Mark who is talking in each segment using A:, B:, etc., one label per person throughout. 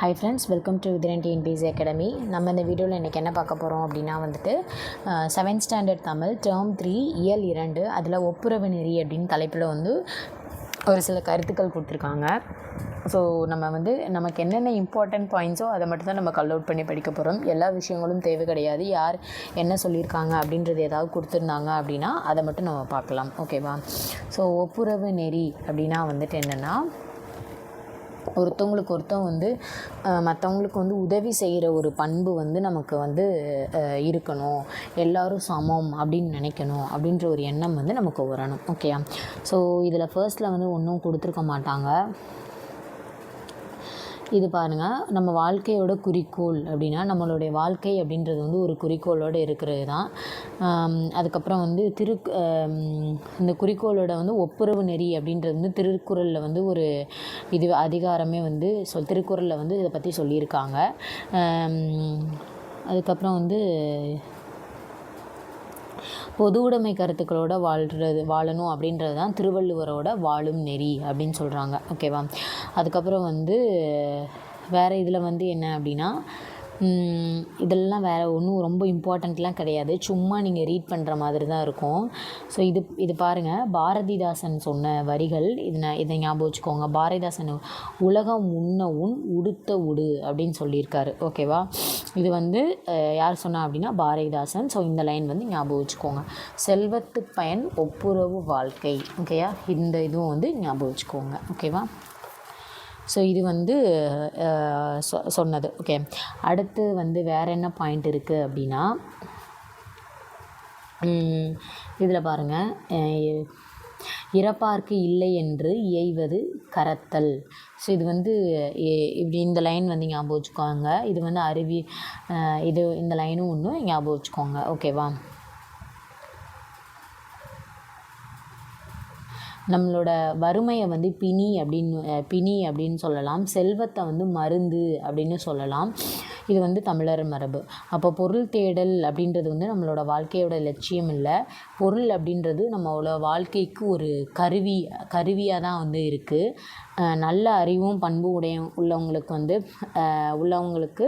A: Hi friends welcome to Uthiran TNPSC academy நம்ம இந்த வீடியோவில் இன்றைக்கி என்ன பார்க்க போகிறோம் அப்படின்னா வந்துட்டு seventh standard Tamil term three இயல் இரண்டு அதில் ஒப்புரவு நெறி அப்படின்னு தலைப்பில் வந்து ஒரு சில கருத்துக்கள் கொடுத்துருக்காங்க. ஸோ நம்ம வந்து நமக்கு என்னென்ன இம்பார்ட்டன்ட் பாயிண்ட்ஸோ அதை மட்டும் தான் நம்ம கல் அவுட் பண்ணி படிக்க போகிறோம் எல்லா விஷயங்களும் தேவை கிடையாது. யார் என்ன சொல்லியிருக்காங்க அப்படின்றது ஏதாவது கொடுத்துருந்தாங்க அப்படின்னா அதை மட்டும் நம்ம பார்க்கலாம். ஓகேவா ஸோ ஒப்புரவு நெறி அப்படின்னா வந்துட்டு என்னென்னா ஒருத்தவங்களுக்கு ஒருத்தவங்க வந்து மற்றவங்களுக்கு வந்து உதவி செய்கிற ஒரு பண்பு வந்து நமக்கு வந்து இருக்கணும். எல்லோரும் சமம் அப்படின்னு நினைக்கணும் அப்படின்ற ஒரு எண்ணம் வந்து நமக்கு வரணும். ஓகே ஸோ இதில் ஃபர்ஸ்ட்டில் வந்து ஒன்றும் கொடுத்துருக்க மாட்டாங்க. இது பாருங்கள் நம்ம வாழ்க்கையோட குறிக்கோள் அப்படின்னா நம்மளுடைய வாழ்க்கை அப்படின்றது வந்து ஒரு குறிக்கோளோடு இருக்கிறது தான். அதுக்கப்புறம் வந்து திரு இந்த குறிக்கோளோட வந்து ஒப்புரவு நெறி அப்படின்றது வந்து திருக்குறளில் வந்து ஒரு இது அதிகாரமே வந்து சொல் திருக்குறளில் வந்து இதை பற்றி சொல்லியிருக்காங்க. அதுக்கப்புறம் வந்து பொது உடைமை கருத்துக்களோட வாழ்கிறது வாழணும் அப்படின்றது தான் திருவள்ளுவரோட வாழும் நெறி அப்படின்னு சொல்கிறாங்க ஓகேவா அதுக்கப்புறம் வந்து வேறு இதில் வந்து என்ன அப்படின்னா இதெல்லாம் வேறு ஒன்றும் ரொம்ப இம்பார்ட்டண்ட்லாம் கிடையாது. சும்மா நீங்கள் ரீட் பண்ணுற மாதிரி தான் இருக்கும். ஸோ இது இது பாருங்கள் பாரதிதாசன் சொன்ன வரிகள் இது நான் இதை ஞாபகம் வச்சுக்கோங்க. பாரதிதாசன் உலகம் உண்ண உன் உடுத்த உடு அப்படின்னு சொல்லியிருக்காரு. ஓகேவா இது வந்து யார் சொன்னா அப்படின்னா பாரதிதாசன். ஸோ இந்த லைன் வந்து ஞாபகம் வச்சுக்கோங்க. செல்வத்து பயன் ஒப்புரவு வாழ்க்கை. ஓகேயா இந்த இதுவும் வந்து ஞாபகம் வச்சுக்கோங்க. ஓகேவா ஸோ இது வந்து சொ- சொன்னது. ஓகே அடுத்து வந்து வேறு என்ன பாயிண்ட் இருக்குது அப்படின்னா இதில் பாருங்கள் இறப்பார்க்கு இல்லை என்று இயைவது கரத்தல். ஸோ இது வந்து இப்படி இந்த லைன் வந்து ஞாபகம் வச்சுக்கோங்க. இது வந்து அருவி இது இந்த லைனும் ஒன்று ஞாபகம் வச்சுக்கோங்க. ஓகேவா நம்மளோட வறுமையை வந்து பிணி அப்படின்னு பிணி அப்படின்னு சொல்லலாம். செல்வத்தை வந்து மருந்து அப்படின்னு சொல்லலாம். இது வந்து தமிழர் மரபு. அப்போ பொருள் தேடல் அப்படின்றது வந்து நம்மளோட வாழ்க்கையோட லட்சியம் இல்லை. பொருள் அப்படின்றது நம்மளோட வாழ்க்கைக்கு ஒரு கருவி கருவியாக தான் வந்து இருக்குது நல்ல அறிவும் பண்பும் உடைய உள்ளவங்களுக்கு வந்து உள்ளவங்களுக்கு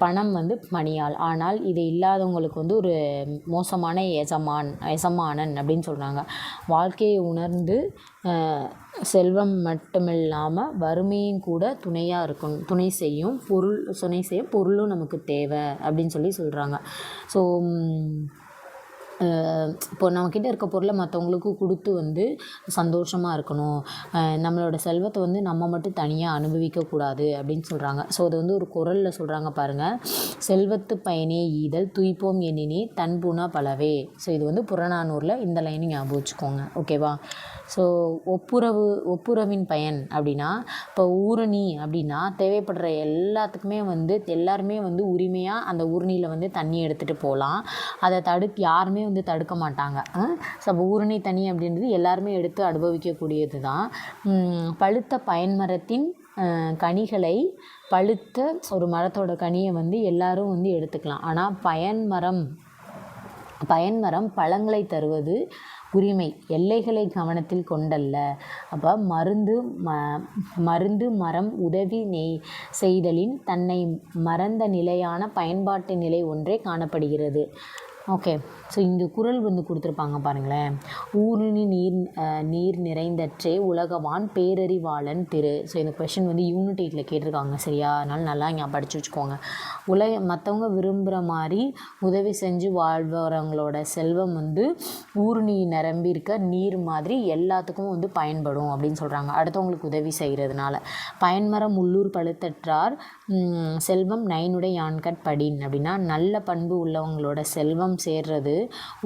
A: பணம் வந்து பணியாள் ஆனால் இது இல்லாதவங்களுக்கு வந்து ஒரு மோசமான எசமான் எசமானன் அப்படின்னு சொல்கிறாங்க வாழ்க்கையை உணர்ந்து செல்வம் மட்டுமில்லாமல் வறுமையும் கூட துணையாக இருக்கும் துணை செய்யும் பொருள் துணை செய்ய பொருளும் நமக்கு தேவை அப்படின்னு சொல்லி சொல்கிறாங்க ஸோ இப்போ நம்மக்கிட்ட இருக்க பொருளை மற்றவங்களுக்கு கொடுத்து வந்து சந்தோஷமாக இருக்கணும். நம்மளோட செல்வத்தை வந்து நம்ம மட்டும் தனியாக அனுபவிக்கக்கூடாது அப்படின்னு சொல்கிறாங்க ஸோ அது வந்து ஒரு குரலில் சொல்கிறாங்க பாருங்கள் செல்வத்து பயனே ஈதல் துய்ப்போம் எண்ணினே தன்புண பலவே. ஸோ இது வந்து புறநானூரில் இந்த லைனை ஞாபகம் வச்சுக்கோங்க. ஓகேவா ஸோ ஒப்புரவு ஒப்புரவின் பயன் அப்படின்னா இப்போ ஊரணி அப்படின்னா தேவைப்படுற எல்லாத்துக்குமே வந்து எல்லாருமே வந்து உரிமையாக அந்த ஊரணியில் வந்து தண்ணி எடுத்துகிட்டு போகலாம் அதை தடுக்க யாருமே வந்து தடுக்க மாட்டாங்க. ஸோ அப்போ ஊரணி தனி அப்படின்றது எல்லாருமே எடுத்து அனுபவிக்கக்கூடியது தான் பழுத்த பயன்மரத்தின் கனிகளை பழுத்த ஒரு மரத்தோட கனியை வந்து எல்லாரும் வந்து எடுத்துக்கலாம். ஆனால் பயன்மரம் பயன்மரம் பழங்களை தருவது உரிமை எல்லைகளை கவனத்தில் கொண்டல்ல. அப்போ மருந்து ம மருந்து மரம் உதவி நெய் செய்தலின் தன்னை மறந்த நிலையான பயன்பாட்டு நிலை ஒன்றே காணப்படுகிறது. ஓகே ஸோ இந்த குறள் வந்து கொடுத்துருப்பாங்க பாருங்களேன். ஊருணி நீர் நீர் நிறைந்தற்றே உலகவான் பேரறிவாளன் திரு. ஸோ இந்த கொஷின் வந்து யூனிட் எயிட்டில் கேட்டிருக்காங்க சரியா? அதனால் நல்லா இங்கே படித்து வச்சுக்கோங்க. உலக மற்றவங்க விரும்புகிற மாதிரி உதவி செஞ்சு வாழ்பவங்களோட செல்வம் வந்து ஊருணி நிரம்பி இருக்க நீர் மாதிரி எல்லாத்துக்கும் வந்து பயன்படும் அப்படின்னு சொல்கிறாங்க அடுத்தவங்களுக்கு உதவி செய்கிறதுனால பயன்மரம் உள்ளூர் பழுத்தற்றார் செல்வம் நைனுடைய யான்கட் படின். அப்படின்னா நல்ல பண்பு உள்ளவங்களோட செல்வம் சேர்றது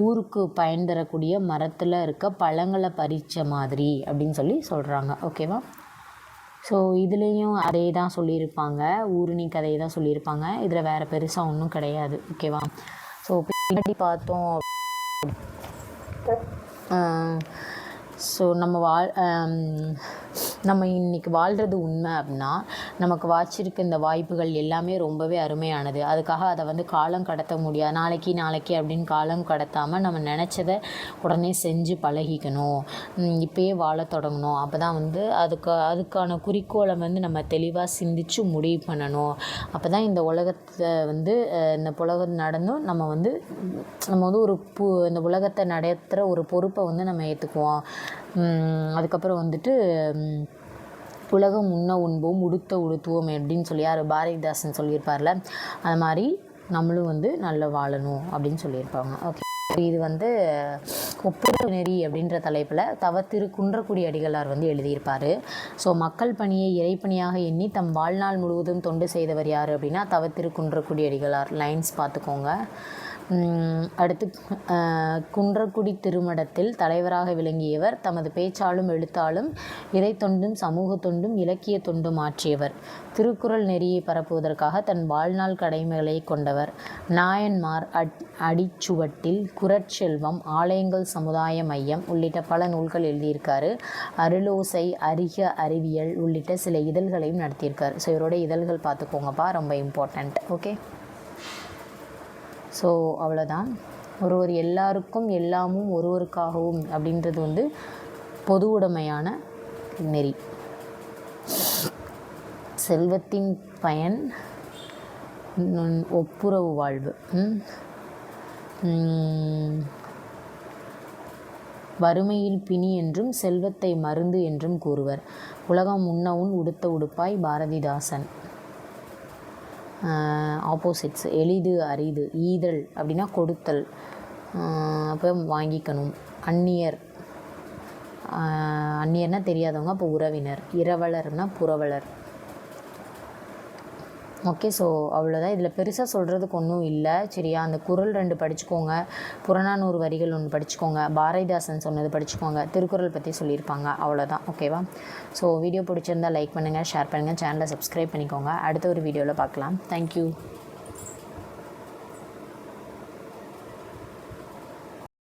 A: ஊருக்கு பயன் தரக்கூடிய மரத்தில் இருக்க பழங்களை பறித்த மாதிரி அப்படின்னு சொல்லி சொல்கிறாங்க ஓகேவா ஸோ இதுலேயும் அதே தான் சொல்லியிருப்பாங்க. ஊருணி கதையை தான் சொல்லியிருப்பாங்க. இதில் வேறு பெருசாக ஒன்றும் கிடையாது. ஓகேவா ஸோ பின்னாடி பார்த்தோம் ஸோ நம்ம வாழ் நம்ம இன்றைக்கி வாழ்கிறது உண்மை அப்படின்னா நமக்கு வாய்ச்சிருக்க இந்த வாய்ப்புகள் எல்லாமே ரொம்பவே அருமையானது. அதுக்காக அதை வந்து காலம் கடத்த முடியாது. நாளைக்கு நாளைக்கு அப்படின்னு காலம் கடத்தாமல் நம்ம நினச்சதை உடனே செஞ்சு பழகிக்கணும். இப்போயே வாழ தொடங்கணும். அப்போ தான் வந்து அதுக்கு அதுக்கான குறிக்கோளை வந்து நம்ம தெளிவாக சிந்தித்து முடிவு பண்ணணும். அப்போ தான் இந்த உலகத்தை வந்து இந்த உலகம் நடந்தும் நம்ம வந்து நம்ம வந்து ஒரு பு இந்த உலகத்தை நடத்துகிற ஒரு பொறுப்பை வந்து நம்ம ஏற்றுக்குவோம் அதுக்கப்புறம் வந்துட்டு உலகம் உண்ண உண்போம் உடுத்த உடுத்துவோம் அப்படின்னு சொல்லி யார் பாரதிதாசன் சொல்லியிருப்பார்ல அது மாதிரி நம்மளும் வந்து நல்லா வாழணும் அப்படின்னு சொல்லியிருப்பாங்க. ஓகே இது வந்து ஒப்புதல் நெறி அப்படின்ற தலைப்பில் தவ திரு குன்றக்குடி அடிகளார் வந்து எழுதியிருப்பார். ஸோ மக்கள் பணியை இறைப்பணியாக எண்ணி தம் வாழ்நாள் முழுவதும் தொண்டு செய்தவர் யார் அப்படின்னா தவ திரு குன்றக்குடி அடிகளார். லைன்ஸ் பார்த்துக்கோங்க. அடுத்து குன்றக்குடி திருமடத்தில் தலைவராக விளங்கியவர் தமது பேச்சாலும் எழுத்தாலும் இறை தொண்டும் சமூக தொண்டும் இலக்கிய தொண்டும் ஆற்றியவர். திருக்குறள் நெறியை பரப்புவதற்காக தன் வாழ்நாள் கடமைகளை கொண்டவர். நாயன்மார் அட் அடிச்சுவட்டில் குரட்செல்வம் ஆலயங்கள் சமுதாய மையம் உள்ளிட்ட பல நூல்கள் எழுதியிருக்காரு. அருளோசை அரிக அறிவியல் உள்ளிட்ட சில இதழ்களையும் நடத்தியிருக்காரு. ஸோ இவரோட இதழ்கள் பார்த்துக்கோங்கப்பா ரொம்ப இம்பார்ட்டண்ட் ஓகே ஸோ அவ்வளோதான் ஒருவர் எல்லாருக்கும் எல்லாமும் ஒருவருக்காகவும் அப்படின்றது வந்து பொது உடைமையான நெறி. செல்வத்தின் பயன் ஒப்புரவு வாழ்வு. வறுமையில் பிணி என்றும் செல்வத்தை மருந்து என்றும் கூறுவர். உலகம் உண்ணவும் உடுத்த உடுப்பாய் பாரதிதாசன். ஆப்போசிட்ஸ் எளிது அரிது ஈதல் அப்படின்னா கொடுத்தல். அப்போ வாங்கிக்கணும். அந்நியர். அந்நியர்னால் தெரியாதவங்க அப்போ உறவினர். இரவலர்னால் புறவலர். ஓகே ஸோ அவ்வளோதான் இதில் பெருசாக சொல்கிறதுக்கு ஒன்றும் இல்லை. சரியா? அந்த குரல் ரெண்டு படிச்சுக்கோங்க. புறநானூறு வரிகள் ஒன்று படிச்சுக்கோங்க. பாரதிதாசன் சொன்னது படிச்சுக்கோங்க. திருக்குறள் பற்றி சொல்லியிருப்பாங்க. அவ்வளோதான் ஓகேவா ஸோ வீடியோ பிடிச்சிருந்தால் லைக் பண்ணுங்கள் ஷேர் பண்ணுங்கள் சேனலை சப்ஸ்கிரைப் பண்ணிக்கோங்க. அடுத்த ஒரு வீடியோவில் பார்க்கலாம். தேங்க்யூ